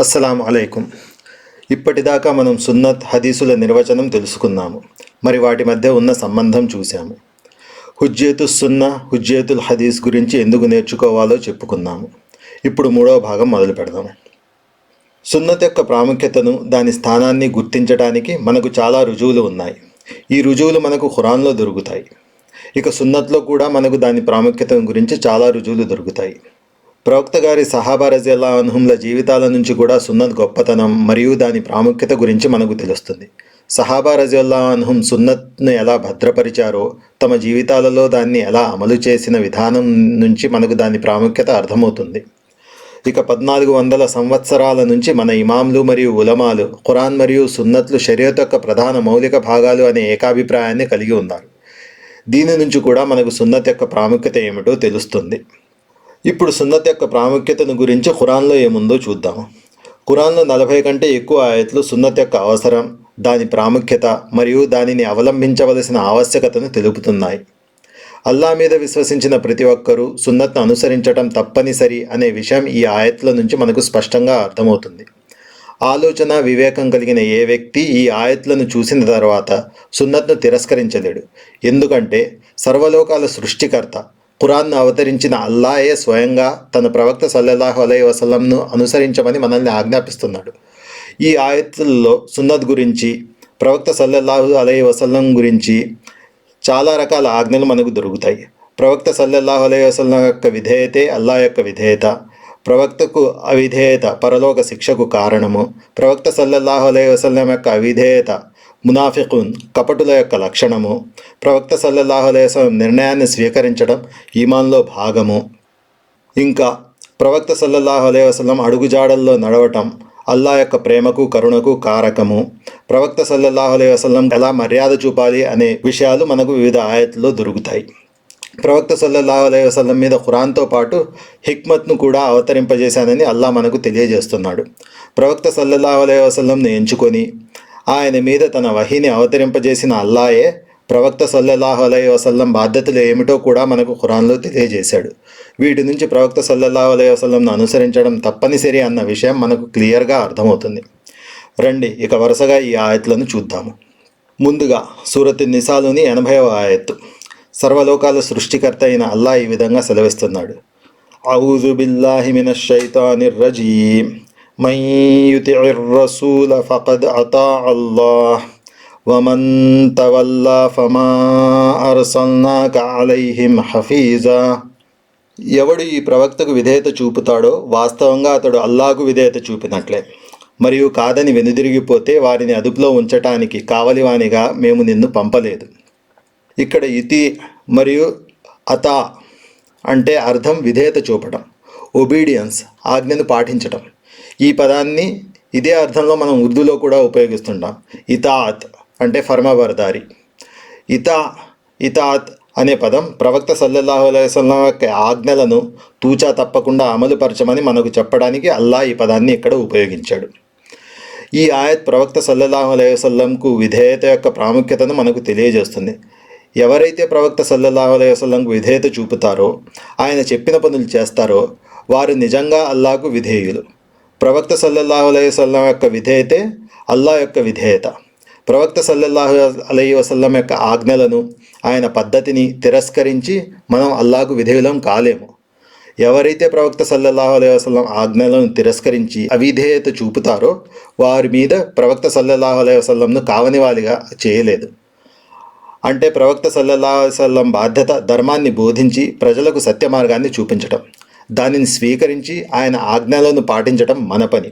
అస్సలం అలైకుం. ఇప్పటిదాకా మనం సున్నత్ హదీసుల నిర్వచనం తెలుసుకున్నాము. మరి వాటి మధ్య ఉన్న సంబంధం చూశాము. హుజ్జేతు సున్నా హుజ్జేతుల్ హదీస్ గురించి ఎందుకు నేర్చుకోవాలో చెప్పుకున్నాము. ఇప్పుడు మూడవ భాగం మొదలు పెడదాం. సున్నత్ యొక్క ప్రాముఖ్యతను దాని స్థానాన్ని గుర్తించడానికి మనకు చాలా రుజువులు ఉన్నాయి. ఈ రుజువులు మనకు ఖురాన్లో దొరుకుతాయి. ఇక సున్నత్లో కూడా మనకు దాని ప్రాముఖ్యత గురించి చాలా రుజువులు దొరుకుతాయి. ప్రవక్త గారి సహాబా రజిల్లా అనుహుంల జీవితాల నుంచి కూడా సున్నత్ గొప్పతనం మరియు దాని ప్రాముఖ్యత గురించి మనకు తెలుస్తుంది. సహాబా రజిల్లా అనుహుం సున్నత్ను ఎలా భద్రపరిచారో తమ జీవితాలలో దాన్ని ఎలా అమలు చేసిన విధానం నుంచి మనకు దాని ప్రాముఖ్యత అర్థమవుతుంది. ఇక పద్నాలుగు వందల సంవత్సరాల నుంచి మన ఇమాంలు మరియు ఉలమాలు ఖురాన్ మరియు సున్నత్లు షరియత్ యొక్క ప్రధాన మౌలిక భాగాలు అనే ఏకాభిప్రాయాన్ని కలిగి ఉన్నారు. దీని నుంచి కూడా మనకు సున్నత్ యొక్క ప్రాముఖ్యత ఏమిటో తెలుస్తుంది. ఇప్పుడు సున్నత్ యొక్క ప్రాముఖ్యతను గురించి ఖురాన్లో ఏముందో చూద్దాం ఖురాన్లో నలభై కంటే ఎక్కువ ఆయత్లు సున్నత్ యొక్క అవసరం దాని ప్రాముఖ్యత మరియు దానిని అవలంబించవలసిన ఆవశ్యకతను తెలుపుతున్నాయి. అల్లా మీద విశ్వసించిన ప్రతి ఒక్కరూ సున్నత్ను అనుసరించటం తప్పనిసరి అనే విషయం ఈ ఆయత్ల నుంచి మనకు స్పష్టంగా అర్థమవుతుంది. ఆలోచన వివేకం కలిగిన ఏ వ్యక్తి ఈ ఆయత్లను చూసిన తర్వాత సున్నత్ను తిరస్కరించలేడు. ఎందుకంటే సర్వలోకాల సృష్టికర్త ఖురాన్ను అవతరించిన అల్లాయే స్వయంగా తన ప్రవక్త సల్లల్లాహు అలై వసలంను అనుసరించమని మనల్ని ఆజ్ఞాపిస్తున్నాడు. ఈ ఆయత్తుల్లో సున్నత్ గురించి ప్రవక్త సల్లల్లాహు అలై వసల్లం గురించి చాలా రకాల ఆజ్ఞలు మనకు దొరుకుతాయి. ప్రవక్త సల్లల్లాహు అలై వసల్లం యొక్క విధేయతే అల్లా యొక్క విధేయత ప్రవక్తకు అవిధేయత పరలోక శిక్షకు కారణము ప్రవక్త సల్లల్లాహు అలై వసల్లం యొక్క అవిధేయత మునాఫికున్ కపటుల యొక్క లక్షణము. ప్రవక్త సల్లల్లాహులేసం నిర్ణయాన్ని స్వీకరించడం ఈమాన్లో భాగము. ఇంకా ప్రవక్త సల్లల్లాహు అలై అడుగుజాడల్లో నడవటం అల్లా యొక్క ప్రేమకు కరుణకు కారకము. ప్రవక్త సల్లల్లాహు అలై ఎలా మర్యాద చూపాలి అనే విషయాలు మనకు వివిధ ఆయత్తుల్లో దొరుకుతాయి. ప్రవక్త సల్లల్లాహు అలై వసలం మీద ఖురాన్తో పాటు హిక్మత్ను కూడా అవతరింపజేశానని అల్లా మనకు తెలియజేస్తున్నాడు. ప్రవక్త సల్లల్లాహు అలై వసలంను ఎంచుకొని ఆయన మీద తన వహిని అవతరింపజేసిన అల్లాయే ప్రవక్త సల్లల్లాహు అలై వసల్లం బాధ్యతలు ఏమిటో కూడా మనకు ఖురాన్లో తెలియజేశాడు. వీటి నుంచి ప్రవక్త సల్లల్లాహు అలై వసల్లంను అనుసరించడం తప్పనిసరి అన్న విషయం మనకు క్లియర్గా అర్థమవుతుంది. రండి ఇక వరుసగా ఈ ఆయత్లను చూద్దాము. ముందుగా సూరత్ నిసాలోని ఎనభైవ ఆయత్తు సర్వలోకాల సృష్టికర్త అయిన అల్లా ఈ విధంగా సెలవిస్తున్నాడు. ఔజుబిల్లాహిమిన బిల్లాహి షైతానిర్ రజీమ్. من يطع రసూల فقد అతా الله ومن تولى فما أرسلناك عليهم హఫీజా ఎవడు ఈ ప్రవక్తకు విధేయత చూపుతాడో వాస్తవంగా అతడు అల్లాకు విధేయత చూపినట్లే. మరియు కాదని వెనుదిరిగిపోతే వారిని అదుపులో ఉంచటానికి కావలివానిగా మేము నిన్ను పంపలేదు. ఇక్కడ ఇతి మరియు అత అంటే అర్థం విధేయత చూపటం ఒబీడియన్స్ ఆజ్ఞను పాటించటం. ఈ పదాన్ని ఇదే అర్థంలో మనం ఉర్దూలో కూడా ఉపయోగిస్తుంటాం. ఇతాత్ అంటే ఫర్మబర్దారి. ఇతా ఇతాత్ అనే పదం ప్రవక్త సల్లల్లాహు అలైవల్లం యొక్క ఆజ్ఞలను తూచా తప్పకుండా అమలుపరచమని మనకు చెప్పడానికి అల్లా ఈ పదాన్ని ఇక్కడ ఉపయోగించాడు. ఈ ఆయత్ ప్రవక్త సల్లల్లాహు అలైవల్లంకు విధేయత యొక్క ప్రాముఖ్యతను మనకు తెలియజేస్తుంది. ఎవరైతే ప్రవక్త సల్లల్లాహు అలైవల్లంకు విధేయత చూపుతారో ఆయన చెప్పిన పనులు చేస్తారో వారు నిజంగా అల్లాకు విధేయులు. ప్రవక్త సల్లల్లాహు అలైవల్లం యొక్క విధేయతే అల్లా యొక్క విధేయత. ప్రవక్త సల్లల్లాహు అలై వసల్లం యొక్క ఆజ్ఞలను ఆయన పద్ధతిని తిరస్కరించి మనం అల్లాకు విధేయులం కాలేము. ఎవరైతే ప్రవక్త సల్లల్లాహు అలై వసల్లం ఆజ్ఞలను తిరస్కరించి అవిధేయత చూపుతారో వారి మీద ప్రవక్త సల్లల్లాహు అలై వసల్లంను కావని చేయలేదు. అంటే ప్రవక్త సల్లల్లాహు వసల్లం బాధ్యత ధర్మాన్ని బోధించి ప్రజలకు సత్య మార్గాన్ని చూపించటం. దానిని స్వీకరించి ఆయన ఆజ్ఞలను పాటించటం మన పని.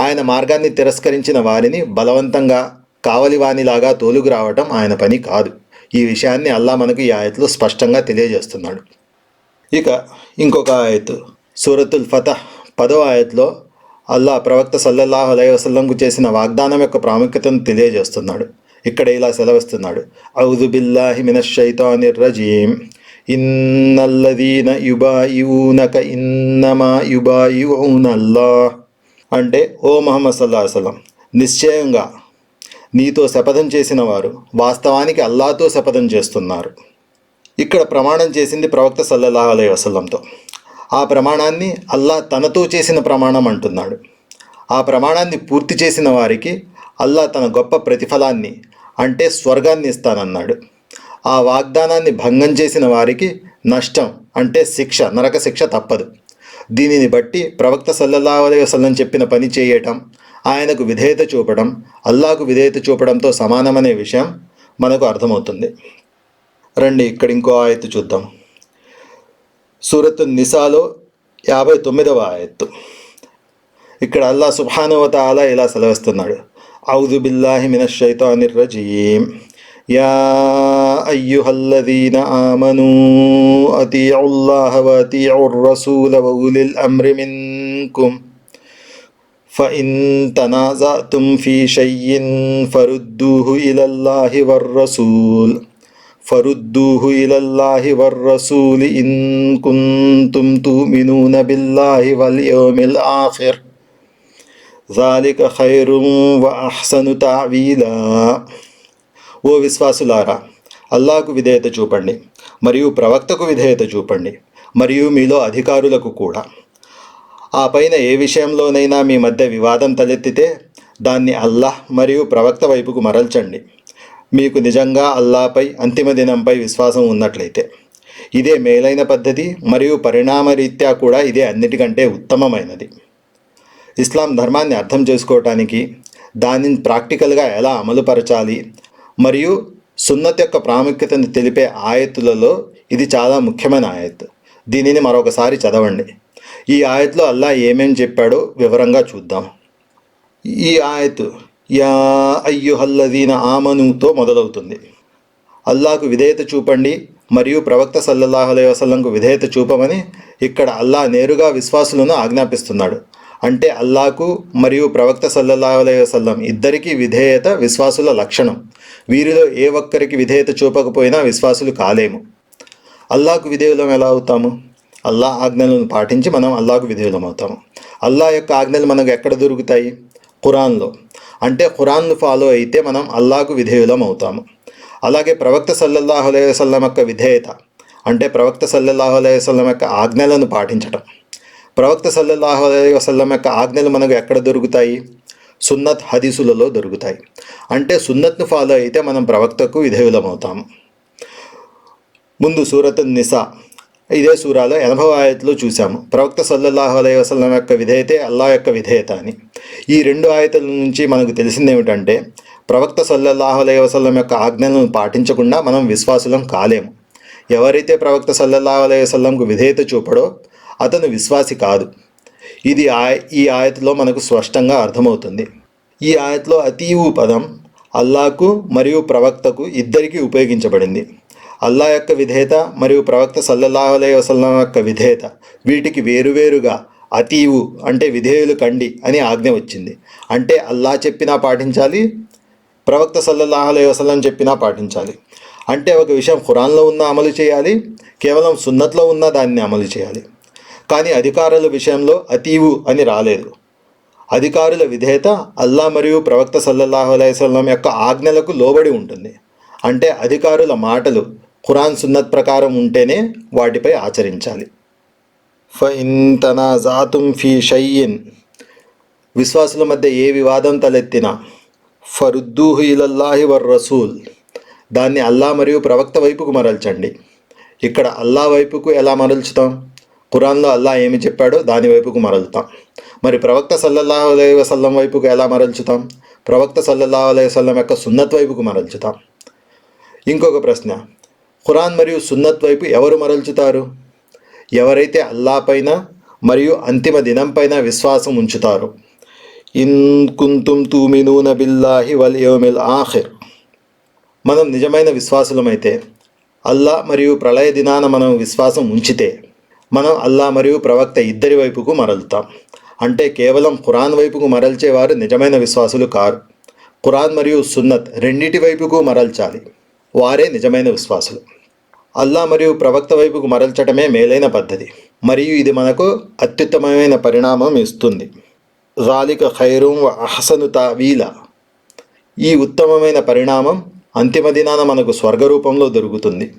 ఆయన మార్గాన్ని తిరస్కరించిన వారిని బలవంతంగా కావలివానిలాగా తోలుగు రావటం ఆయన పని కాదు. ఈ విషయాన్ని అల్లా మనకు ఈ ఆయత్లో స్పష్టంగా తెలియజేస్తున్నాడు. ఇక ఇంకొక ఆయత్ సూరతుల్ ఫతహ్ పదో ఆయత్లో అల్లా ప్రవక్త సల్లల్లాహు అలై వసల్లంకు చేసిన వాగ్దానం యొక్క ప్రాముఖ్యతను తెలియజేస్తున్నాడు. ఇక్కడ ఇలా సెలవిస్తున్నాడు. ఔదుబిల్లాహి బిల్లాహి మినష్ ఇన్నల్లదీన యుబాయిఊనక ఇన్నమా యుబాయిఊనల్లా అంటే ఓ మహమ్మద్ సల్లా వసలం నిశ్చయంగా నీతో శపథం చేసిన వారు వాస్తవానికి అల్లాతో శపథం చేస్తున్నారు. ఇక్కడ ప్రమాణం చేసింది ప్రవక్త సల్లల్లాహు అలై వసల్లంతో. ఆ ప్రమాణాన్ని అల్లా తనతో చేసిన ప్రమాణం అంటున్నాడు. ఆ ప్రమాణాన్ని పూర్తి చేసిన వారికి అల్లా తన గొప్ప ప్రతిఫలాన్ని అంటే స్వర్గాన్ని ఇస్తానన్నాడు. ఆ వాగ్దానాన్ని భంగం చేసిన వారికి నష్టం అంటే శిక్ష నరక శిక్ష తప్పదు. దీనిని బట్టి ప్రవక్త సల్లల్లా అలైహి వసల్లం చెప్పిన పని చేయటం ఆయనకు విధేయత చూపడం అల్లాకు విధేయత చూపడంతో సమానమనే విషయం మనకు అర్థమవుతుంది. రండి ఇక్కడ ఇంకో ఆయత్తు చూద్దాం. సూరత్ నిసాలో యాభై తొమ్మిదవ ఆయత్తు. ఇక్కడ అల్లా సుభానువత అలా ఇలా సెలవిస్తున్నాడు. ఔదుబిల్లాహి బిల్లాహి మినష్ షైతానిర్ రజీం يا أيها الذين آمنوا أطيعوا الله وأطيعوا الرسول وأولي الأمر منكم. فإن تنازعتم في شيء فردوه إلى الله والرسول. فردوه إلى الله والرسول إن كنتم تؤمنون بالله واليوم الآخر. ذلك خير وأحسن تعويلا. ఓ విశ్వాసులారా అల్లాకు విధేయత చూపండి మరియు ప్రవక్తకు విధేయత చూపండి మరియు మీలో అధికారులకు కూడా. ఆ పైన ఏ విషయంలోనైనా మీ మధ్య వివాదం తలెత్తితే దాన్ని అల్లాహ్ మరియు ప్రవక్త వైపుకు మరల్చండి. మీకు నిజంగా అల్లాపై అంతిమ దినంపై విశ్వాసం ఉన్నట్లయితే. ఇదే మేలైన పద్ధతి మరియు పరిణామరీత్యా కూడా ఇదే అన్నిటికంటే ఉత్తమమైనది. ఇస్లాం ధర్మాన్ని అర్థం చేసుకోవటానికి దానిని ప్రాక్టికల్గా ఎలా అమలుపరచాలి మరియు సున్నత్ యొక్క ప్రాముఖ్యతను తెలిపే ఆయత్తులలో ఇది చాలా ముఖ్యమైన ఆయత్. దీనిని మరొకసారి చదవండి. ఈ ఆయత్లో అల్లా ఏమేం చెప్పాడో వివరంగా చూద్దాం. ఈ ఆయత్ యా అయ్యుహల్లదీన ఆమనుతో మొదలవుతుంది. అల్లాకు విధేయత చూపండి మరియు ప్రవక్త సల్లల్లాహు అలైహి విధేయత చూపమని ఇక్కడ అల్లా నేరుగా విశ్వాసులను ఆజ్ఞాపిస్తున్నాడు. అంటే అల్లాకు మరియు ప్రవక్త సల్లల్లాహు అలైహి వసల్లం ఇద్దరికీ విధేయత విశ్వాసుల లక్షణం. వీరిలో ఏ ఒక్కరికి విధేయత చూపకపోయినా విశ్వాసులు కాలేము. అల్లాకు విధేయులం ఎలా అవుతాము? అల్లా ఆజ్ఞలను పాటించి మనం అల్లాకు విధేయులం అవుతాము. అల్లా యొక్క ఆజ్ఞలు మనకు ఎక్కడ దొరుకుతాయి? ఖురాన్లో. అంటే ఖురాన్ను ఫాలో అయితే మనం అల్లాకు విధేయులం అవుతాము. అలాగే ప్రవక్త సల్లల్లాహు అలైహి వసల్లం యొక్క విధేయత అంటే ప్రవక్త సల్లల్లాహు అలైహి వసల్లం యొక్క ఆజ్ఞలను పాటించటం. ప్రవక్త సల్లల్లాహు అలై వసల్లం యొక్క ఆజ్ఞలు మనకు ఎక్కడ దొరుకుతాయి? సున్నత్ హదీసులలో దొరుకుతాయి. అంటే సున్నత్ను ఫాలో అయితే మనం ప్రవక్తకు విధేయులం ముందు సూరత్ నిసా. ఇదే సూరాలో ఎనభై ఆయతలో చూసాము ప్రవక్త సల్లల్లాహు అలై వసలం యొక్క విధేయతే అల్లా యొక్క విధేయత అని. ఈ రెండు ఆయతల నుంచి మనకు తెలిసింది ఏమిటంటే ప్రవక్త సల్లల్లాహు అలై వసలం యొక్క ఆజ్ఞలను పాటించకుండా మనం విశ్వాసులం కాలేము. ఎవరైతే ప్రవక్త సల్లల్లాహు అలై వసల్లంకు విధేయత చూపడో అతను విశ్వాసి కాదు. ఇది ఆయ ఈ ఆయతలో మనకు స్పష్టంగా అర్థమవుతుంది. ఈ ఆయతలో అతీవు పదం అల్లాకు మరియు ప్రవక్తకు ఇద్దరికీ ఉపయోగించబడింది. అల్లా యొక్క విధేయత మరియు ప్రవక్త సల్లల్లాహు వసల్లం యొక్క విధేయత వీటికి వేరువేరుగా అతీవు అంటే విధేయులు కండి అని ఆజ్ఞ వచ్చింది. అంటే అల్లా చెప్పినా పాటించాలి ప్రవక్త సల్లల్లాహు అలైహి వసల్లం చెప్పినా పాటించాలి. అంటే ఒక విషయం ఖురాన్లో ఉన్న అమలు చేయాలి కేవలం సున్నత్లో ఉన్న దాన్ని అమలు చేయాలి. కానీ అధికారుల విషయంలో అతీవు అని రాలేదు. అధికారుల విధేయత అల్లా మరియు ప్రవక్త సల్లల్లాహు అలైహి యొక్క ఆజ్ఞలకు లోబడి ఉంటుంది. అంటే అధికారుల మాటలు ఖురాన్ సున్నత్ ప్రకారం ఉంటేనే వాటిపై ఆచరించాలి. ఫైన్ ఫీ షయ్యిన్ విశ్వాసుల మధ్య ఏ వివాదం తలెత్తినా ఫరుద్దూహు ఇలల్లాహి వర్ రసూల్. దాన్ని అల్లా మరియు ప్రవక్త వైపుకు మరల్చండి. ఇక్కడ అల్లా వైపుకు ఎలా మరల్చుతాం? ఖురాన్లో అల్లా ఏమి చెప్పాడో దాని వైపుకు మరలుతాం మరి ప్రవక్త సల్లల్లాహు అలై వసల్లం వైపుకు ఎలా మరల్చుతాం? ప్రవక్త సల్లల్లాహు అలై వసల్లం యొక్క సున్నత్ వైపుకు మరల్చుతాం. ఇంకొక ప్రశ్న. ఖురాన్ మరియు సున్నత్ వైపు ఎవరు మరల్చుతారు? ఎవరైతే అల్లా పైన మరియు అంతిమ దినం పైన విశ్వాసం ఉంచుతారు. ఇన్ కుంతుం తూమినూన బిల్లాహి వల్ యోమిల్ ఆఖిర్. మనం నిజమైన విశ్వాసులమైతే అల్లా మరియు ప్రళయ దినాన మనం విశ్వాసం ఉంచితే మనం అల్లా మరియు ప్రవక్త ఇద్దరి వైపుకు మరలుతాం. అంటే కేవలం ఖురాన్ వైపుకు మరల్చేవారు నిజమైన విశ్వాసులు కారు. ఖురాన్ మరియు సున్నత్ రెండిటి వైపుకు మరల్చాలి. వారే నిజమైన విశ్వాసులు. అల్లా మరియు ప్రవక్త వైపుకు మరల్చటమే మేలైన పద్ధతి. మరియు ఇది మనకు అత్యుత్తమమైన పరిణామం ఇస్తుంది. రాలిక ఖైరం అహసను తావీల. ఈ ఉత్తమమైన పరిణామం అంతిమ దినాన మనకు స్వర్గరూపంలో దొరుకుతుంది.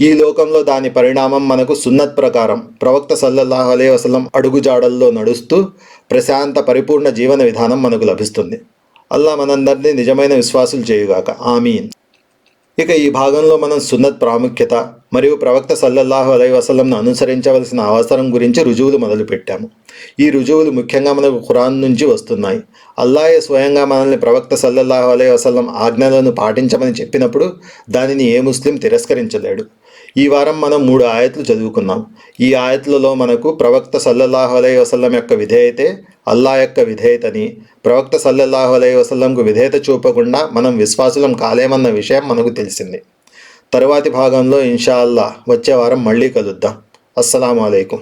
ఈ లోకంలో దాని పరిణామం మనకు సున్నత్ ప్రకారం. ప్రవక్త సల్లల్లాహు అలైహి వసలం అడుగుజాడల్లో నడుస్తూ ప్రశాంత పరిపూర్ణ జీవన విధానం మనకు లభిస్తుంది. అల్లా మనందరినీ నిజమైన విశ్వాసులు చేయుగాక. ఆమీన్. ఇక ఈ భాగంలో మనం సున్నత్ ప్రాముఖ్యత మరియు ప్రవక్త సల్లల్లాహు అలై వసలంను అనుసరించవలసిన అవసరం గురించి రుజువులు మొదలుపెట్టాము. ఈ రుజువులు ముఖ్యంగా మనకు ఖురాన్ నుంచి వస్తున్నాయి. అల్లాయే స్వయంగా మనల్ని ప్రవక్త సల్లల్లాహు అలై వసలం ఆజ్ఞలను పాటించమని చెప్పినప్పుడు దానిని ఏ ముస్లిం తిరస్కరించలేడు. ఈ వారం మనం మూడు ఆయతులు చదువుకున్నాం. ఈ ఆయతులలో మనకు ప్రవక్త సల్లల్లాహు అలై వసలం యొక్క విధేయతే అల్లా యొక్క విధేయతని ప్రవక్త సల్లల్లాహు అలై వసల్లంకు విధేయత చూపకుండా మనం విశ్వాసులం కాలేమన్న విషయం మనకు తెలిసింది. తరువాతి భాగంలో ఇన్షా అల్లా వచ్చే వారం మళ్ళీ కలుద్దాం. అస్సలం అయికం